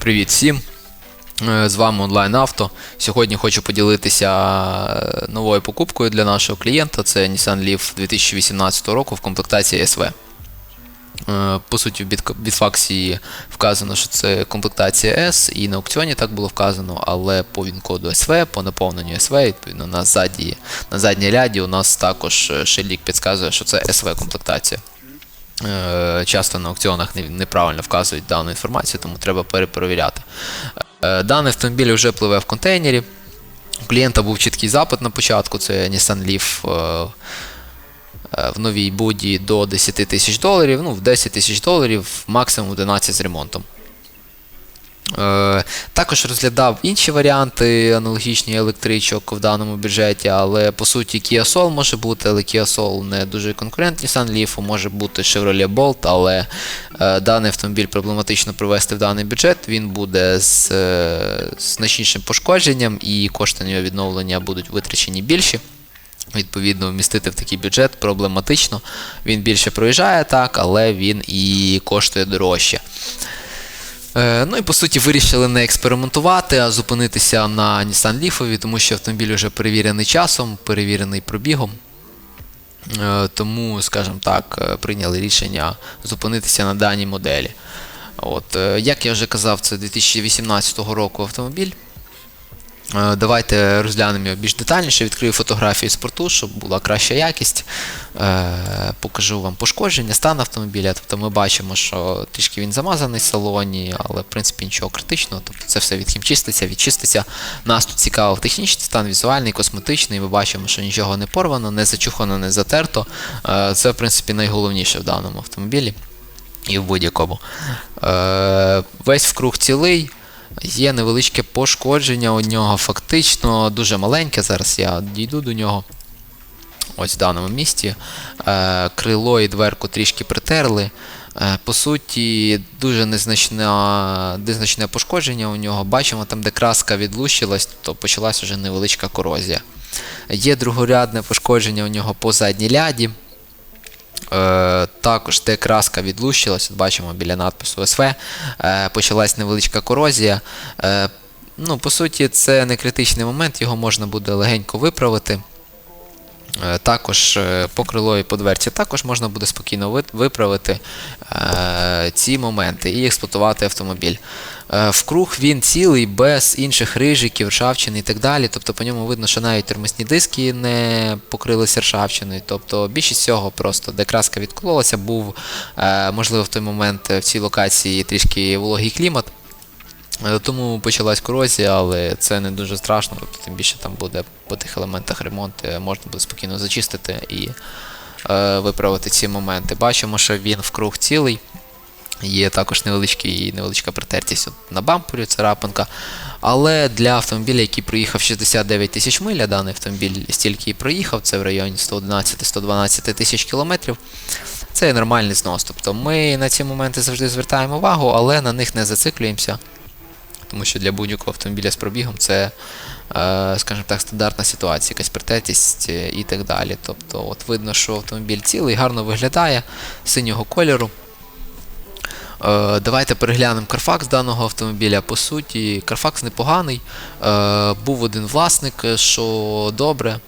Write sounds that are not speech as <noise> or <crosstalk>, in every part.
Привіт всім! Е, З вами онлайн авто. Сьогодні хочу поділитися е, новою покупкою для нашого клієнта. Це Nissan Leaf 2018 року в комплектації SV. Е, По суті, в бітфаксі вказано, що це комплектація S, і на аукціоні так було вказано, але по він-коду SV, по наповненню SV, відповідно, на, задній, на ряді у нас також е, підказує, що це SV комплектація. Е, Часто на аукціонах неправильно вказують дану інформацію, тому треба перепровіряти. Е, Даний автомобіль вже пливе в контейнері. У клієнта був чіткий запит на початку, це Nissan Leaf е, в новій буді до 10 тисяч доларів, ну, в 10 тисяч доларів, максимум 11 з ремонтом. Е, Також розглядав інші варіанти аналогічні електричок в даному бюджеті, але по суті Kia Soul може бути, але Kia Soul не дуже конкурент Nissan Leaf, може бути Chevrolet Bolt, але е, даний автомобіль проблематично привести в даний бюджет. Він буде з е, значнішим пошкодженням і кошти на його відновлення будуть витрачені більші. Відповідно, вмістити в такий бюджет проблематично. Він більше проїжджає так, але він і коштує дорожче. Е, Ну і по суті вирішили не експериментувати, а зупинитися на Nissan Leaf, тому що автомобіль вже перевірений часом, перевірений пробігом. Е, Тому, скажімо так, е, прийняли рішення зупинитися на даній моделі. От, як я вже казав, це 2018 року автомобіль. Е, Давайте розглянемо його більш детальніше. Відкрию фотографії з порту, щоб була краща якість. Е, Покажу вам пошкодження, стан автомобіля. Тобто ми бачимо, що трішки він замазаний в салоні, але в принципі нічого критичного. Тобто це все відхімчиститься, відчиститься. Нас тут цікавив технічний стан, візуальний, косметичний. Ми бачимо, що нічого не порвано, не зачухано, не затерто. Е, Це, в принципі, найголовніше в даному автомобілі і в будь-якому. Весь вкруг цілий. Є невеличке пошкодження у нього, фактично дуже маленьке. Зараз я дійду до нього. Ось в даному місці. Е, крило і дверку трішки притерли. Е, по суті, дуже незначне, незначне пошкодження у нього. Бачимо, там, де краска відлущилась, то почалась вже невеличка корозія. Є другорядне пошкодження у нього по задній ляді. Е, також де краска відлущилась, бачимо біля надпису СВ, е, почалась невеличка корозія. Е, ну, по суті, це не критичний момент, його можна буде легенько виправити. Е, Також е, по крилу і по дверці також можна буде спокійно виправити е, ці моменти і експлуатувати автомобіль. Вкруг він цілий, без інших рижиків, ржавчини і так далі. Тобто по ньому видно, що навіть термосні диски не покрилися ржавчиною. Тобто більшість цього просто, де краска відкололася, був, можливо, в той момент в цій локації трішки вологий клімат. Тому почалась корозія, але це не дуже страшно, тобто, тим більше там буде по тих елементах ремонт, е, можна буде спокійно зачистити і е, виправити ці моменти. Бачимо, що він вкруг цілий. Є також невеличкий, невеличка притертість от на бампері, царапинка. Але для автомобіля, який проїхав 69 тисяч миль, а даний автомобіль стільки і проїхав, це в районі 111-112 тисяч кілометрів. Це нормальний знос. Тобто ми на ці моменти завжди звертаємо увагу, але на них не зациклюємося. Тому що для будь-якого автомобіля з пробігом це, е, скажімо так, стандартна ситуація, якась притертість е, і так далі. Тобто, от видно, що автомобіль цілий, гарно виглядає, синього кольору. Е, Давайте переглянемо Carfax даного автомобіля. По суті, Carfax непоганий. Був один власник, що добре.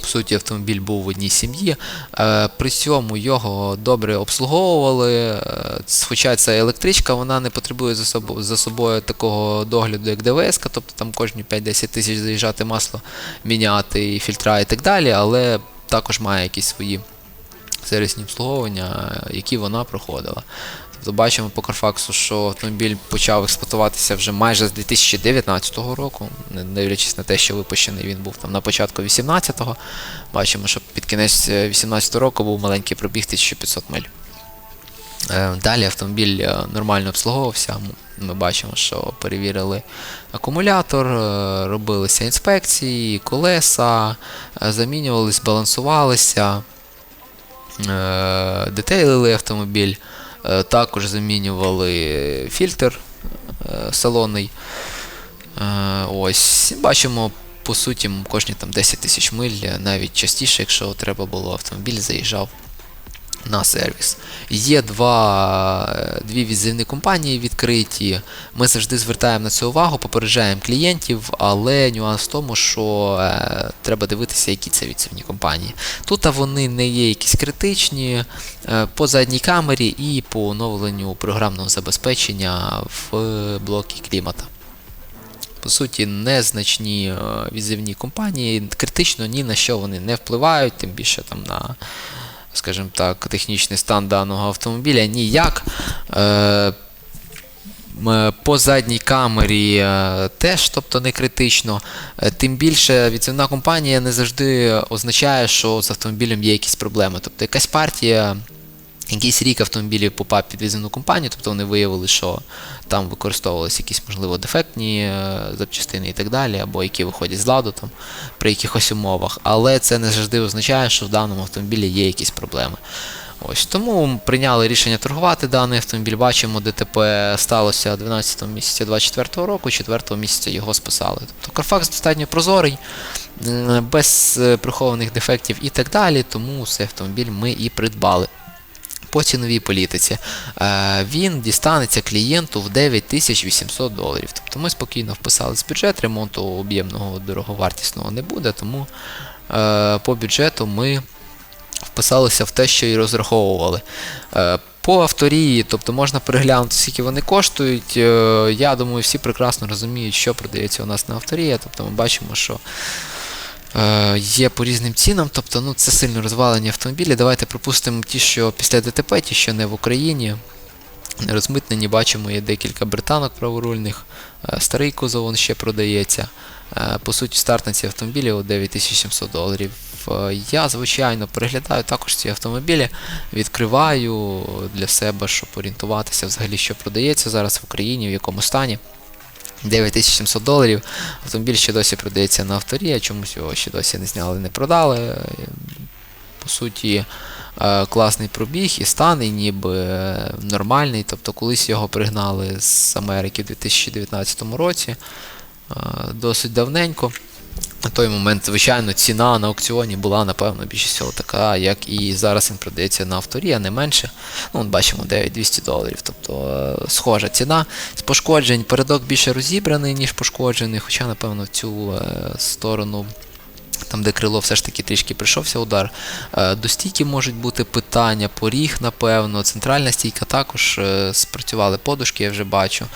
По суті, автомобіль був в одній сім'ї. Е, При цьому його добре обслуговували. Е, Хоча ця електричка, вона не потребує за собою, за собою такого догляду, як ДВС, тобто там кожні 5-10 тисяч заїжджати масло, міняти і фільтра і так далі, але також має якісь свої сервісні обслуговування, е, які вона проходила. Тобто бачимо по Carfax, що автомобіль почав експлуатуватися вже майже з 2019 року, не дивлячись на те, що випущений він був там на початку 18-го. Бачимо, що під кінець 18 року був маленький пробіг 1500 миль. Е, Далі автомобіль е, нормально обслуговувався. Ми бачимо, що перевірили акумулятор, е, робилися інспекції, колеса, е, замінювались, балансувалися, е, детейлили автомобіль, е, також замінювали фільтр е, салонний. Е, Ось, бачимо, по суті, кожні там 10 тисяч миль, е, навіть частіше, якщо треба було автомобіль, заїжджав на сервіс. Є два, е, дві відзивні компанії відкриті. Ми завжди звертаємо на це увагу, попереджаємо клієнтів, але нюанс в тому, що е, треба дивитися, які це відзивні компанії. Тут вони не є якісь критичні е, по задній камері і по оновленню програмного забезпечення в блокі клімата. По суті, незначні е, відзивні компанії, критично ні на що вони не впливають, тим більше там на скажімо так, технічний стан даного автомобіля ніяк. Е, По задній камері е, теж, тобто не критично. Е, Тим більше відцівна компанія не завжди означає, що з автомобілем є якісь проблеми. Тобто якась партія, якийсь рік автомобілів попав під відзивну компанію, тобто вони виявили, що там використовувалися якісь, можливо, дефектні е, запчастини і так далі, або які виходять з ладу там, при якихось умовах. Але це не завжди означає, що в даному автомобілі є якісь проблеми. Ось тому прийняли рішення торгувати даний автомобіль. Бачимо, ДТП сталося 12 місяця 24 року, 4 місяця його списали. Тобто Carfax достатньо прозорий, е, без е, прихованих дефектів і так далі. Тому цей автомобіль ми і придбали. По ціновій політиці е, він дістанеться клієнту в 9800 доларів. Тобто ми спокійно вписали з бюджет, ремонту об'ємного дороговартісного не буде, тому е, по бюджету ми вписалися в те, що і розраховували. Е, По авторії, тобто можна переглянути, скільки вони коштують. Я думаю, всі прекрасно розуміють, що продається у нас на авторії. Тобто ми бачимо, що є по різним цінам, тобто ну, це сильно розвалені автомобілі. Давайте припустимо ті, що після ДТП, ті, що не в Україні. Розмитнені, бачимо, є декілька британок праворульних, е, старий кузов ще продається. Е, По суті, старт на ці автомобілі от 9700 доларів. Е, Я, звичайно, переглядаю також ці автомобілі, відкриваю для себе, щоб орієнтуватися взагалі, що продається зараз в Україні, в якому стані. 9700 доларів. Автомобіль ще досі продається на авторі, а чомусь його ще досі не зняли, не продали. По суті, е, класний пробіг і стан, і ніби е, нормальний. Тобто колись його пригнали з Америки в 2019 році, е, досить давненько. На той момент, звичайно, ціна на аукціоні була, напевно, більше всього така, як і зараз він продається на авторі, а не менше. Ну, от бачимо 9200 доларів. Тобто е, схожа ціна. З пошкоджень передок більше розібраний, ніж пошкоджений, хоча, напевно, в цю е, сторону. Там, де крило все ж таки трішки прийшовся удар. Е, До стійки можуть бути питання, поріг, напевно. Центральна стійка також е, спрацювали подушки, я вже бачу.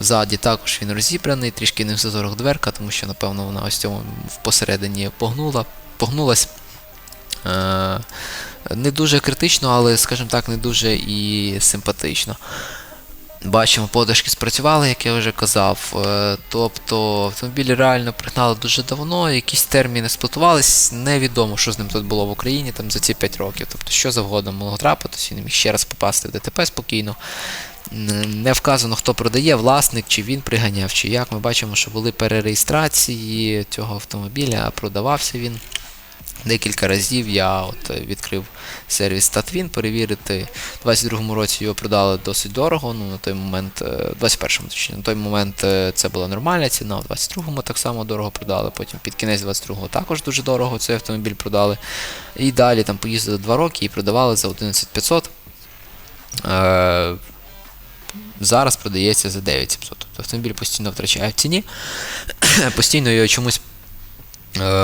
Ззаді також він розібраний, трішки не в зазорах дверка, тому що, напевно, вона ось цьому посередині погнула, погнулась. Е, Не дуже критично, але, скажімо так, не дуже і симпатично. Бачимо, подушки спрацювали, як я вже казав. Е, Тобто автомобілі реально пригнали дуже давно, якісь терміни сплатувались, невідомо, що з ним тут було в Україні там, за ці 5 років. Тобто, що завгодно могло трапитися, він міг ще раз попасти в ДТП спокійно. Не вказано, хто продає, власник, чи він приганяв, чи як. Ми бачимо, що були перереєстрації цього автомобіля, а продавався він. Декілька разів я от е, відкрив сервіс Tatwin перевірити. У 22-му році його продали досить дорого. Ну, на той момент, е, 21-му точніше, на той момент е, це була нормальна ціна, в 22-му так само дорого продали. Потім під кінець 22-го також дуже дорого цей автомобіль продали. І далі там поїздили 2 роки і продавали за 11500. Е, зараз продається за 9700. Тобто автомобіль постійно втрачає в ціні, <coughs> постійно його чомусь е,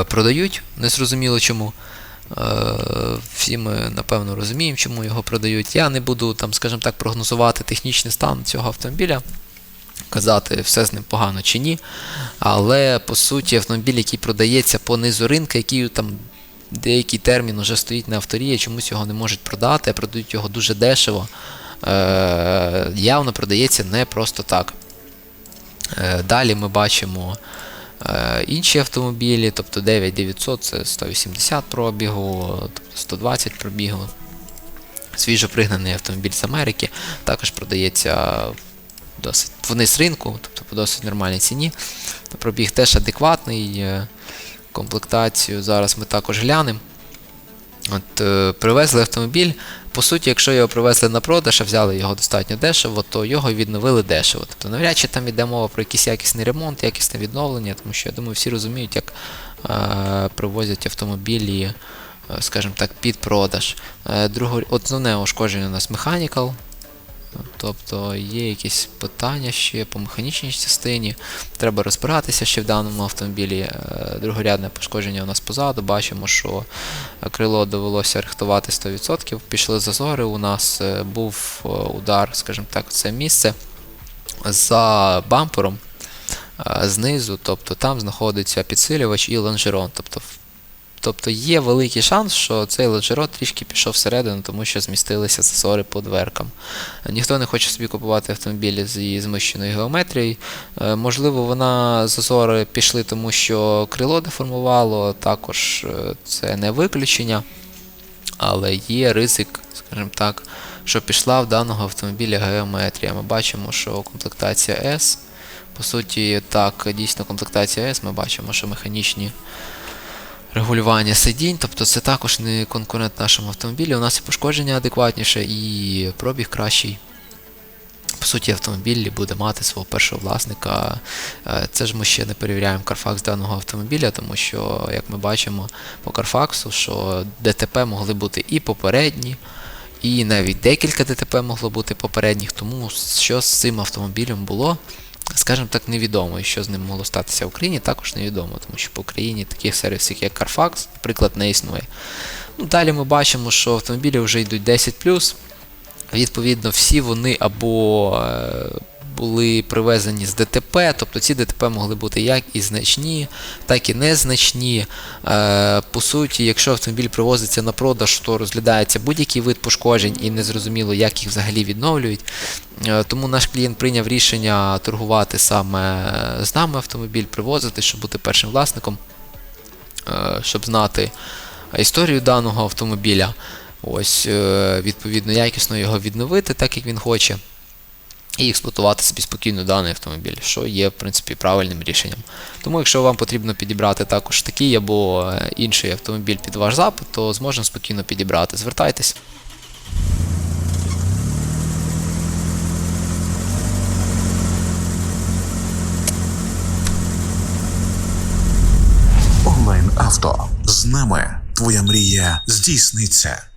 продають, незрозуміло чому. Е, всі ми, напевно, розуміємо, чому його продають. Я не буду, там, скажімо так, прогнозувати технічний стан цього автомобіля, казати, все з ним погано чи ні. Але по суті, автомобіль, який продається по низу ринку, який там деякий термін вже стоїть на авторії, чомусь його не можуть продати, а продають його дуже дешево. Е, явно продається не просто так. Е, Далі ми бачимо е, інші автомобілі, тобто 9900 це 180 пробігу, тобто 120 пробігу. Свіжо пригнаний автомобіль з Америки також продається досить вниз ринку, тобто по досить нормальній ціні. Пробіг теж адекватний. е, Комплектацію зараз ми також глянемо. От, е, привезли автомобіль. По суті, якщо його привезли на продаж, а взяли його достатньо дешево, то його відновили дешево. Тобто навряд чи там йде мова про якийсь якісний ремонт, якісне відновлення, тому що я думаю, всі розуміють, як е, привозять автомобілі е, скажімо так, під продаж. Е, Друге, основне ушкодження у нас Mechanical. Тобто є якісь питання ще по механічній частині. Треба розбиратися ще в даному автомобілі. Е, Другорядне пошкодження у нас позаду. Бачимо, що крило довелося рихтувати 100%. Пішли зазори. У нас е, був е, удар, скажімо так, це місце за бампером знизу, тобто там знаходиться підсилювач і лонжерон. Тобто, тобто є великий шанс, що цей лонжерон трішки пішов всередину, тому що змістилися зазори по дверкам. Ніхто не хоче собі купувати автомобілі з її змищеною геометрією. Е, Можливо, вона зазори пішли, тому що крило деформувало, також е, це не виключення, але є ризик, скажімо так, що пішла в даного автомобіля геометрія. Ми бачимо, що комплектація S. По суті, так, дійсно комплектація S, ми бачимо, що механічні регулювання сидінь, тобто це також не конкурент нашому автомобілі. У нас і пошкодження адекватніше, і пробіг кращий. По суті, автомобіль буде мати свого першого власника. Е, Це ж ми ще не перевіряємо Carfax даного автомобіля, тому що, як ми бачимо по Carfax, що ДТП могли бути і попередні, і навіть декілька ДТП могло бути попередніх, тому що з цим автомобілем було, скажімо так, невідомо. Що з ним могло статися в Україні, також невідомо, тому що по Україні таких сервісів, як Carfax, наприклад, не існує. Ну, далі ми бачимо, що автомобілі вже йдуть 10. Відповідно, всі вони або е, були привезені з ДТП, тобто ці ДТП могли бути як і значні, так і незначні. Е, По суті, якщо автомобіль привозиться на продаж, то розглядається будь-який вид пошкоджень і незрозуміло, як їх взагалі відновлюють. Е, Тому наш клієнт прийняв рішення торгувати саме з нами автомобіль, привозити, щоб бути першим власником, е, щоб знати історію даного автомобіля. Ось, відповідно, якісно його відновити, так як він хоче, і експлуатувати собі спокійно даний автомобіль, що є, в принципі, правильним рішенням. Тому, якщо вам потрібно підібрати також такий або е, інший автомобіль під ваш запит, то зможемо спокійно підібрати. Звертайтесь. Онлайн авто з нами твоя мрія здійсниться.